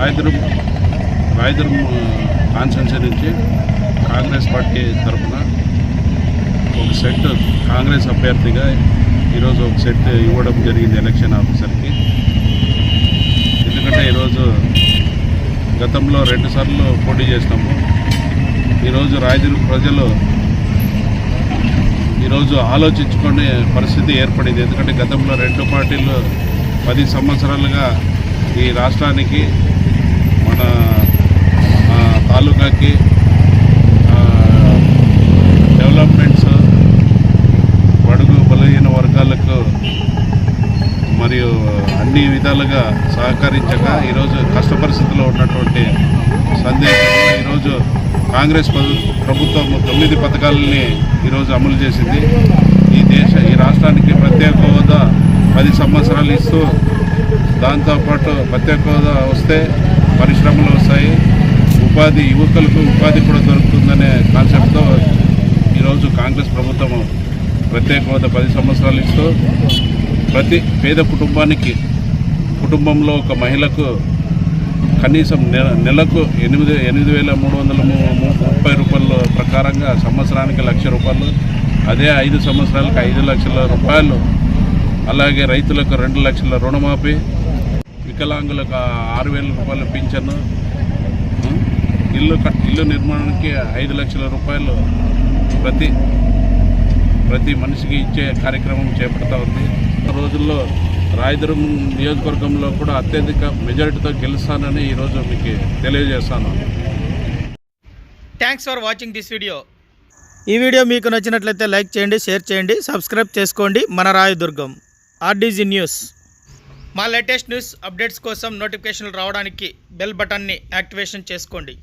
Rayadurgam Rayadurgam constituency నుంచి Congress party తరఫున ఒక సెట్ కాంగ్రెస్ అభ్యర్థిగా ఈరోజు ఒక సెట్ ఇవ్వడం జరిగింది ఎలక్షన్ ఆఫీసర్కి. ఎందుకంటే ఈరోజు గతంలో రెండుసార్లు పోటీ చేసినాము. ఈరోజు రాయదుర్గం ప్రజలు ఈరోజు ఆలోచించుకునే పరిస్థితి ఏర్పడింది. ఎందుకంటే గతంలో రెండు పార్టీలు పది సంవత్సరాలుగా ఈ రాష్ట్రానికి మరియు అన్ని విధాలుగా సహకరించక ఈరోజు కష్ట పరిస్థితుల్లో ఉన్నటువంటి సందేశంలో ఈరోజు కాంగ్రెస్ ప్రభుత్వం తొమ్మిది పథకాలని ఈరోజు అమలు చేసింది. ఈ దేశ ఈ రాష్ట్రానికి ప్రత్యేక హోదా పది సంవత్సరాలు ఇస్తూ దాంతోపాటు ప్రత్యేక హోదా వస్తే పరిశ్రమలు వస్తాయి. ఉపాధి యువకులకు ఉపాధి కూడా దొరుకుతుందనే కాన్సెప్ట్తో ఈరోజు కాంగ్రెస్ ప్రభుత్వం ప్రత్యేక హోదా పది సంవత్సరాలు ఇస్తూ ప్రతి పేద కుటుంబానికి కుటుంబంలో ఒక మహిళకు కనీసం నెల నెలకు ఎనిమిది ఎనిమిది వేల మూడు వందల ముప్పై రూపాయల ప్రకారంగా సంవత్సరానికి లక్ష రూపాయలు అదే ఐదు సంవత్సరాలకు ఐదు లక్షల రూపాయలు అలాగే రైతులకు రెండు లక్షల రుణమాఫీ వికలాంగులకు ఆరు వేల రూపాయల పింఛను ఇల్లు కట్ ఇల్లు నిర్మాణానికి ఐదు లక్షల రూపాయలు ప్రతి ప్రతి మనిషికి ఇచ్చే కార్యక్రమం చేపడతా ఉంది. రోజుల్లో రాయదుర్గం నియోజకవర్గంలో కూడా అత్యధిక మెజారిటీతో గెలుస్తానని ఈరోజు మీకు తెలియజేస్తాను. Thanks for watching this video ఈ వీడియో మీకు నచ్చినట్లయితే లైక్ చేయండి షేర్ చేయండి సబ్స్క్రైబ్ చేసుకోండి. మన రాయదుర్గం ఆర్డీజీ న్యూస్. మా లేటెస్ట్ న్యూస్ అప్డేట్స్ కోసం నోటిఫికేషన్లు రావడానికి బెల్ బటన్ని యాక్టివేషన్ చేసుకోండి.